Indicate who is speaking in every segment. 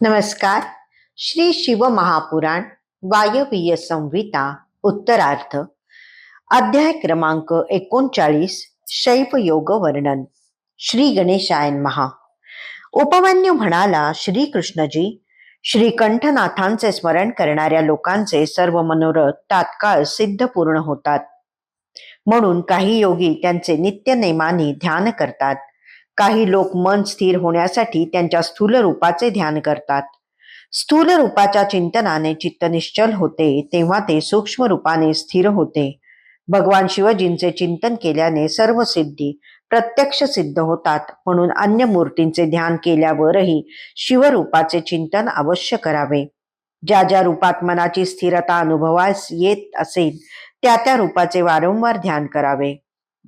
Speaker 1: नमस्कार. श्री शिव महापुराण वायवीय संहिता उत्तरार्थ अध्याय क्रमांक एकोणचाळीस शैव योग वर्णन. श्री गणेशायन महा उपमन्यू म्हणाला श्रीकृष्णजी श्रीकंठनाथांचे स्मरण करणाऱ्या लोकांचे सर्व मनोरथ तात्काळ सिद्ध पूर्ण होतात. म्हणून काही योगी त्यांचे नित्य नेमाने ध्यान करतात. काही लोक मन स्थिर होण्यासाठी त्यांच्या स्थूल रूपाचे ध्यान करतात. स्थूल रूपाच्या चिंतनाने चित्त निश्चल होते तेव्हा ते सूक्ष्म रूपाने स्थिर होते. भगवान शिवजींचे चिंतन केल्याने सर्व सिद्धी प्रत्यक्ष सिद्ध होतात म्हणून अन्य मूर्तींचे ध्यान केल्यावरही शिवरूपाचे चिंतन अवश्य करावे. ज्या ज्या रूपात मनाची स्थिरता अनुभवास येत असेल त्या त्या रूपाचे वारंवार ध्यान करावे.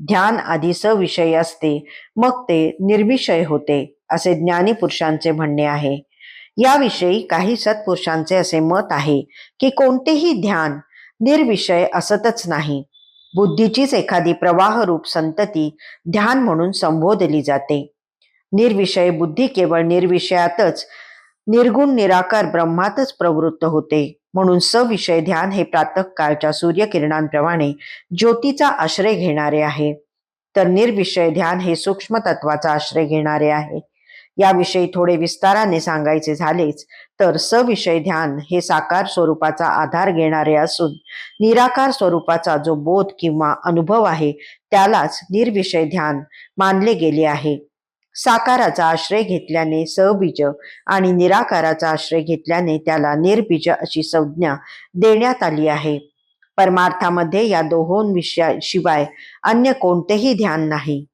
Speaker 1: ध्यान आधी सविषय असते. मग ते निर्विषय होते असे ज्ञानी पुरुषांचे म्हणणे आहे. याविषयी काही सत्पुरुषांचे असे मत आहे की कोणतेही ध्यान निर्विषय असतच नाही. बुद्धीचीच एखादी प्रवाहरूप संतती ध्यान म्हणून संबोधली जाते. निर्विषय बुद्धी केवळ निर्विषयातच निर्गुण निराकार ब्रह्मातच प्रवृत्त होते. म्हणून सविषय ध्यान हे प्रातःकाळच्या सूर्यकिरणांप्रमाणे ज्योतीचा आश्रय घेणारे आहे. तर निर्विषय ध्यान हे सूक्ष्म तत्वाचा आश्रय घेणारे आहे. याविषयी थोडे विस्ताराने सांगायचे झालेच तर सविषय ध्यान हे साकार स्वरूपाचा आधार घेणारे असून निराकार स्वरूपाचा जो बोध किंवा अनुभव आहे त्यालाच निर्विषय ध्यान मानले गेले आहे. साकाराचा आश्रय घेतल्याने सबीज आणि निराकाराचा आश्रय घेतल्याने त्याला निर्बीज अशी संज्ञा देण्यात आली आहे. परमार्थामध्ये या दोहोन विषया शिवाय अन्य कोणतेही ध्यान नाही.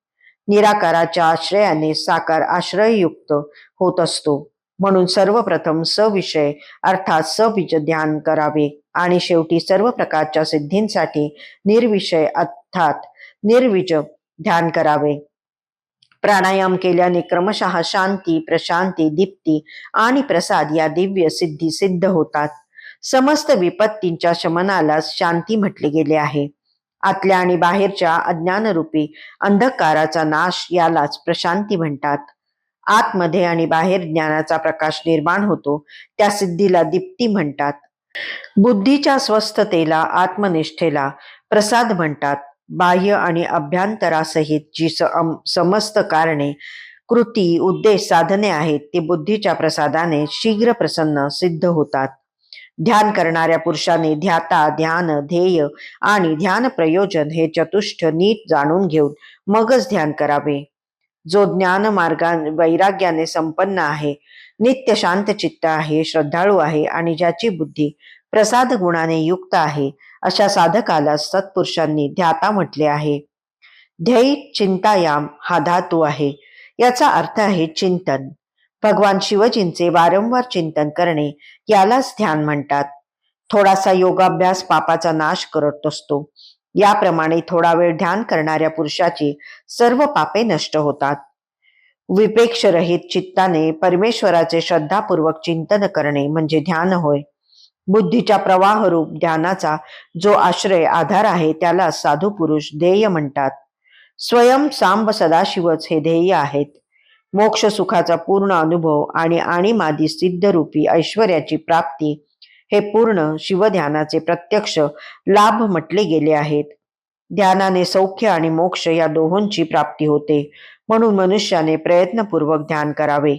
Speaker 1: निराकाराच्या आश्रयाने साकार आश्रययुक्त होत असतो. म्हणून सर्वप्रथम सविषय अर्थात सबीज ध्यान करावे आणि शेवटी सर्व प्रकारच्या सिद्धींसाठी निर्विषय अर्थात निर्विज ध्यान करावे. प्राणायाम केल्याने क्रमशः शांती प्रशांती दीप्ती आणि प्रसाद या दिव्य सिद्धी सिद्ध होतात. समस्त विपत्तींच्या शमनाला शांती म्हटले गेले आहे. आतल्या आणि बाहेरच्या अज्ञानरूपी अंधकाराचा नाश यालाच प्रशांती म्हणतात. आतमध्ये आणि बाहेर ज्ञानाचा प्रकाश निर्माण होतो त्या सिद्धीला दीप्ती म्हणतात. बुद्धीच्या स्वस्थतेला आत्मनिष्ठेला प्रसाद म्हणतात. बाह्य आणि अभ्यंतरासहित जी समस्त कारणे कृती उद्देश साधने आहेत ती बुद्धीच्या प्रसादाने शीघ्र प्रसन्न सिद्ध होतात. ध्यान करणाऱ्या पुरुषाने ध्याता ध्यान ध्येय आणि ध्यान प्रयोजन हे चतुष्ट नीट जाणून घेऊन मगच ध्यान करावे. जो ज्ञान मार्गा वैराग्याने संपन्न आहे नित्य शांत चित्त आहे श्रद्धाळू आहे आणि ज्याची बुद्धी प्रसाद गुणाने युक्त आहे अशा साधकाला सत्पुरुषांनी ध्याता म्हटले आहे. ध्येय चिंतायाम हा धातू आहे. याचा अर्थ आहे चिंतन. भगवान शिवजींचे वारंवार चिंतन करणे यालाच ध्यान म्हणतात. थोडासा योगाभ्यास पापाचा नाश करत असतो. याप्रमाणे थोडा वेळ ध्यान करणाऱ्या पुरुषाची सर्व पापे नष्ट होतात. विपेक्षरहित चित्ताने परमेश्वराचे श्रद्धापूर्वक चिंतन करणे म्हणजे ध्यान होय. बुद्धीच्या प्रवाहरूप ध्यानाचा जो आश्रय आधार आहे त्याला साधू पुरुष ध्येय म्हणतात. स्वयं सांब सदाशिवच हे ध्येय आहेत. मोक्ष सुखाचा पूर्ण अनुभव आणि आणि मादी सिद्धरूपी ऐश्वर्याची प्राप्ती हे पूर्ण शिवध्यानाचे प्रत्यक्ष लाभ म्हटले गेले आहेत. ध्यानाने सौख्य आणि मोक्ष या दोहोंची प्राप्ती होते म्हणून मनुष्याने प्रयत्नपूर्वक ध्यान करावे.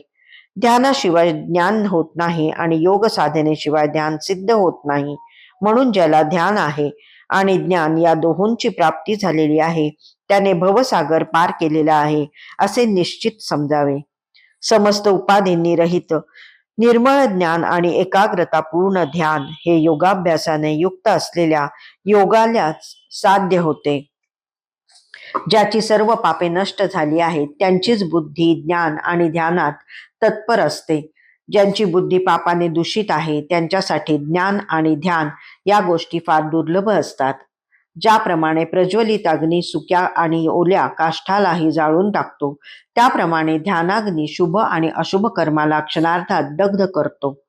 Speaker 1: ध्यानाशिवाय ज्ञान होत नाही आणि योग साधनेशिवाय ध्यान सिद्ध होत नाही. म्हणून ज्याला ध्यान आहे आणि ज्ञान या दोहोंची प्राप्ती झालेली आहे त्याने भवसागर पार केलेला आहे असे निश्चित समजावे. समस्त उपाधींनी रहित निर्मळ ज्ञान आणि एकाग्रता पूर्ण ध्यान हे योगाभ्यासाने युक्त असलेल्या योगाला साध्य होते. ज्याची सर्व पापे नष्ट झाली आहेत त्यांचीच बुद्धी ज्ञान आणि ध्यानात तत्पर असते. ज्यांची बुद्धी पापाने दूषित आहे त्यांच्यासाठी ज्ञान आणि ध्यान या गोष्टी फार दुर्लभ असतात. ज्याप्रमाणे प्रज्वलित अग्नी सुक्या आणि ओल्या काष्ठालाही जाळून टाकतो त्याप्रमाणे ध्यानाग्नी शुभ आणि अशुभ कर्माला क्षणार्थात दग्ध करतो.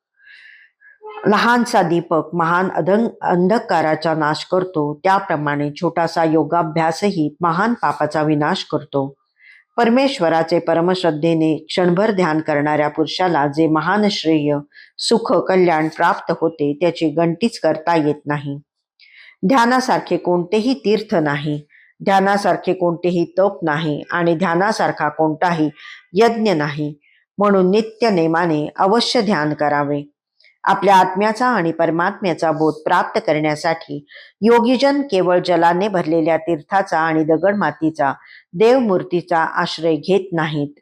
Speaker 1: लहानसा दीपक महान अधंग अंधकाराचा नाश करतो. त्याप्रमाणे छोटासा योगाभ्यासही महान पापाचा विनाश करतो. परमेश्वराचे परमश्रद्धेने क्षणभर ध्यान करणाऱ्या पुरुषाला जे महान श्रेय सुख कल्याण प्राप्त होते त्याची गणतीच करता येत नाही. ध्यानासारखे कोणतेही तीर्थ नाही. ध्यानासारखे कोणतेही तप नाही आणि ध्यानासारखा कोणताही यज्ञ नाही. म्हणून नित्य नेमाने अवश्य ध्यान करावे. आपल्या आत्म्याचा आणि परमात्म्याचा बोध प्राप्त करण्यासाठी योगीजन केवळ जलाने भरलेल्या तीर्थाचा आणि दगड मातीचा देवमूर्तीचा आश्रय घेत नाहीत.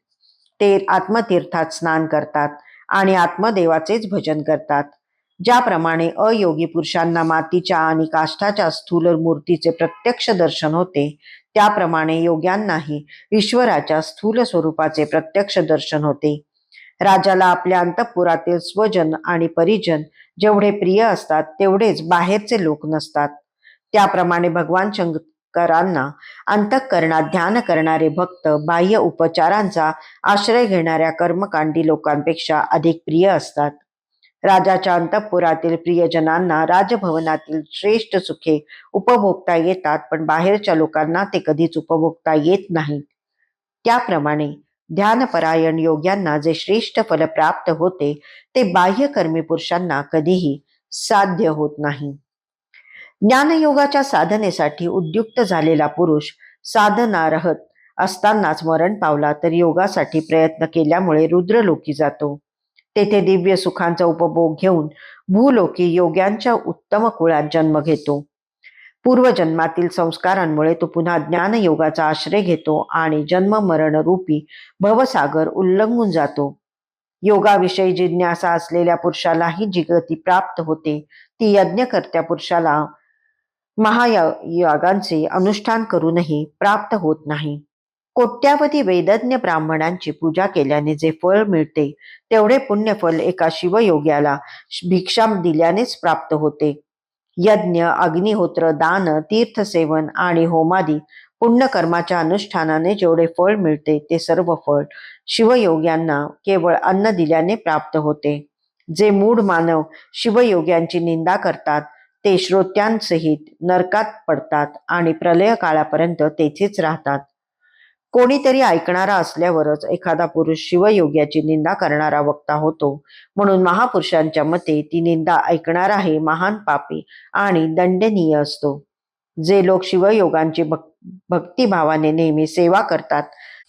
Speaker 1: ते आत्मतीर्थात स्नान करतात आणि आत्मदेवाचेच भजन करतात. ज्याप्रमाणे अयोगी पुरुषांना मातीच्या आणि काष्ठाच्या स्थूल मूर्तीचे प्रत्यक्ष दर्शन होते त्याप्रमाणे योग्यांनाही ईश्वराच्या स्थूल स्वरूपाचे प्रत्यक्ष दर्शन होते. राजाला आपल्या अंतःपुरातील स्वजन आणि परिजन जेवढे प्रिय असतात तेवढेच बाहेरचे लोक नसतात. त्याप्रमाणे भगवान शंकरांना अंतःकरणात ध्यान करणारे भक्त बाह्य उपचारांचा आश्रय घेणाऱ्या कर्मकांडी लोकांपेक्षा अधिक प्रिय असतात. राजाच्या अंतःपुरातील प्रियजनांना राजभवनातील श्रेष्ठ सुखे उपभोगता येतात पण बाहेरच्या लोकांना ते कधीच उपभोगता येत नाहीत. त्याप्रमाणे ध्यानपरायण योग्यांना जे श्रेष्ठ फल प्राप्त होते ते बाह्य कर्मी पुरुषांना कधीही साध्य होत नाही. ज्ञानयोगाच्या साधनेसाठी उद्युक्त झालेला पुरुष साधना रहत असतानाच मरण पावला तर योगासाठी प्रयत्न केल्यामुळे रुद्रलोकी जातो. तेथे दिव्य सुखांचा उपभोग घेऊन भूलोकी योग्यांच्या उत्तम कुळात जन्म घेतो. पूर्वजन्मातील संस्कारांमुळे तो पुन्हा ज्ञानयोगाचा आश्रय घेतो आणि जन्म मरण रूपी भवसागर उल्लंघून जातो. योगाविषयी जिज्ञासा असलेल्या पुरुषालाही जी गती प्राप्त होते ती यज्ञकर्त्या पुरुषाला महायागांचे अनुष्ठान करूनही प्राप्त होत नाही. कोट्यावधी वेदज्ञ ब्राह्मणांची पूजा केल्याने जे फळ मिळते तेवढे पुण्यफल एका शिवयोग्याला भिक्षा दिल्यानेच प्राप्त होते. यज्ञ अग्निहोत्र दान तीर्थसेवन आणि होमादी पुण्यकर्माच्या अनुष्ठानाने जेवढे फळ मिळते ते सर्व फळ शिवयोग्यांना केवळ अन्न दिल्याने प्राप्त होते. जे मूढ मानव शिवयोग्यांची निंदा करतात ते श्रोत्यांसहित नरकात पडतात आणि प्रलय काळापर्यंत तेथेच राहतात. कोणीतरी ऐकणारा असल्यावरच एखादा पुरुष शिवयोग्याची निंदा करणारा वक्ता होतो. म्हणून महापुरुषांच्या मते ती निंदा ऐकणारा हे महान पापी आणि दंडनीय असतो. जे लोक शिवयोगांची भक् भक्तिभावाने नेहमी सेवा करतात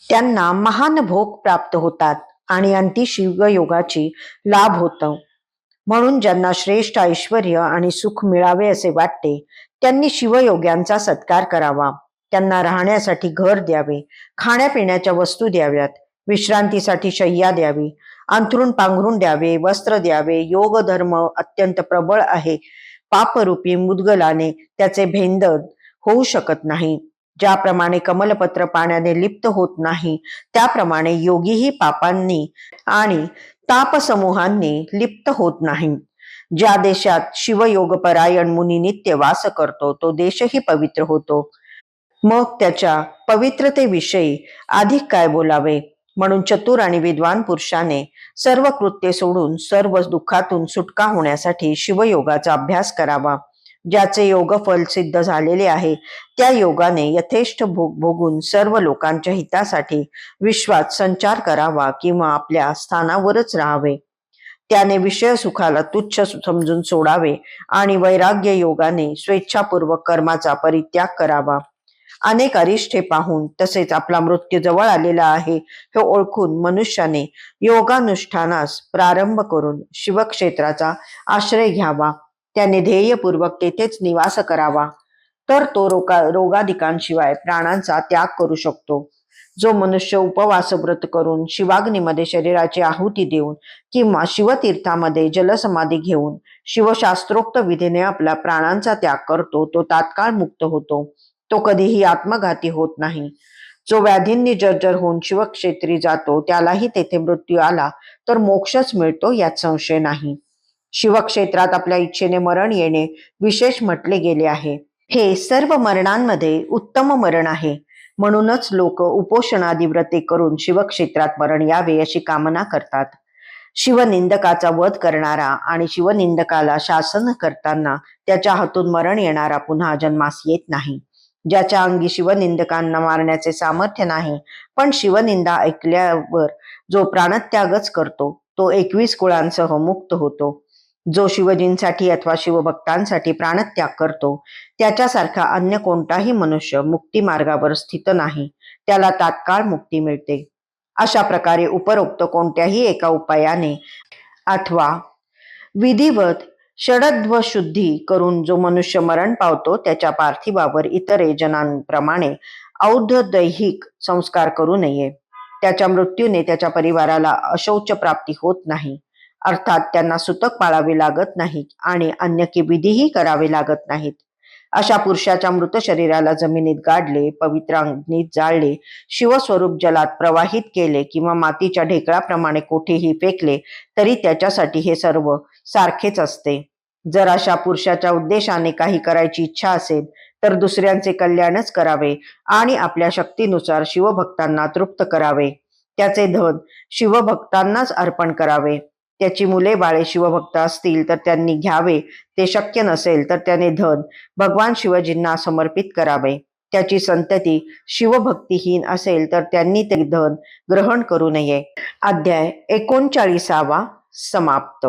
Speaker 1: त्यांना महान भोग प्राप्त होतात आणि अंती शिवयोगाची लाभ होतो. म्हणून ज्यांना श्रेष्ठ ऐश्वर आणि सुख मिळावे असे वाटते त्यांनी शिवयोग्यांचा सत्कार करावा. त्यांना राहण्यासाठी घर द्यावे खाण्यापिण्याच्या वस्तू द्याव्यात विश्रांतीसाठी शय्या द्यावी अंथरून पांघरून द्यावे वस्त्र द्यावे योग धर्म अत्यंत प्रबळ आहे. पापरूपी मुदगलाने त्याचे भेंद होऊ शकत नाही. ज्याप्रमाणे कमलपत्र पाण्याने लिप्त होत नाही त्याप्रमाणे योगीही पापांनी आणि तापसमूहांनी लिप्त होत नाही. ज्या देशात शिवयोग परायण मुनी नित्य वास करतो तो देशही पवित्र होतो. मग त्याच्या पवित्रतेविषयी अधिक काय बोलावे? म्हणून चतुर आणि विद्वान पुरुषाने सर्व कृत्ये सोडून सर्व दुःखातून सुटका होण्यासाठी शिवयोगाचा अभ्यास करावा. ज्याचे योगफल सिद्ध झालेले आहे त्या योगाने यथेष्ट भोग भोगून सर्व लोकांच्या हितासाठी विश्वात संचार करावा किंवा आपल्या स्थानावरच राहावे. त्याने विषय सुखाला तुच्छ समजून सोडावे आणि वैराग्य योगाने स्वेच्छापूर्वक कर्माचा परित्याग करावा. अनेक अरिष्ठे पाहून तसेच आपला मृत्यू जवळ आलेला आहे हे ओळखून मनुष्याने योगानुष्ठानास प्रारंभ करून शिवक्षेत्राचा आश्रय घ्यावा. त्याने ध्येयपूर्वक तेथेच निवास करावा. तर तो रोगा रोगाधिकांशिवाय प्राणांचा त्याग करू शकतो. जो मनुष्य उपवास व्रत करून शिवाग्नीमध्ये शरीराची आहुती देऊन किंवा शिवतीर्थामध्ये जलसमाधी घेऊन शिवशास्त्रोक्त विधीने आपल्या प्राणांचा त्याग करतो तो तात्काळ मुक्त होतो. तो कधीही आत्मघाती होत नाही. जो व्याधींनी जर्जर होऊन शिवक्षेत्री जातो त्यालाही तेथे मृत्यू आला तर मोक्षच मिळतो यात संशय नाही. शिवक्षेत्रात आपल्या इच्छेने मरण येणे विशेष म्हटले गेले आहे. हे सर्व मरणांमध्ये उत्तम मरण आहे. म्हणूनच लोक उपोषणादी व्रते करून शिवक्षेत्रात मरण यावे अशी कामना करतात. शिवनिंदकाचा वध करणारा आणि शिवनिंदकाला शासन करताना त्याच्या हातून मरण येणारा पुन्हा जन्मास येत नाही. ज्याच्या अंगी शिवनिंदकांना मारण्याचे सामर्थ्य नाही. पण शिवनिंदा ऐकल्यावर जो प्राणत्यागच करतो तो एकवीस कुळांसह मुक्त होतो. जो शिवजींसाठी अथवा शिवभक्तांसाठी प्राणत्याग करतो त्याच्यासारखा अन्य कोणताही मनुष्य मुक्ती मार्गावर स्थित नाही. त्याला तात्काळ मुक्ती मिळते. अशा प्रकारे उपरोक्त कोणत्याही एका उपायाने अथवा विधिवत षडध्व शुद्धी करून जो मनुष्य मरण पावतो त्याच्या पार्थिवावर इतर जनांप्रमाणे औध दैहिक संस्कार करू नये. त्याच्या मृत्यूने त्याच्या परिवाराला अशौच प्राप्ती होत नाही. अर्थात त्यांना सुतक पाळावे लागत नाही आणि अन्य की विधीही करावे लागत नाहीत. अशा पुरुषाच्या मृत शरीराला जमिनीत गाडले पवित्र अग्नीत जाळले शिवस्वरूप जलात प्रवाहित केले किंवा मातीच्या ढेकळाप्रमाणे कोठेही फेकले तरी त्याच्यासाठी हे सर्व सारखेच असते. जर अशा पुरुषाच्या उद्देशाने काही करायची इच्छा असेल तर दुसऱ्यांचे कल्याणच करावे आणि आपल्या शक्तीनुसार शिवभक्तांना तृप्त करावे. त्याचे धन शिवभक्तांनाच अर्पण करावे. त्याची मुले बाळे शिवभक्त असतील तर त्यांनी घ्यावे. ते शक्य नसेल तर त्याने धन भगवान शिवजींना समर्पित करावे. त्याची संतती शिवभक्तिहीन असेल तर त्यांनी ते धन ग्रहण करू नये. अध्याय एकोणचाळीसावा समाप्त.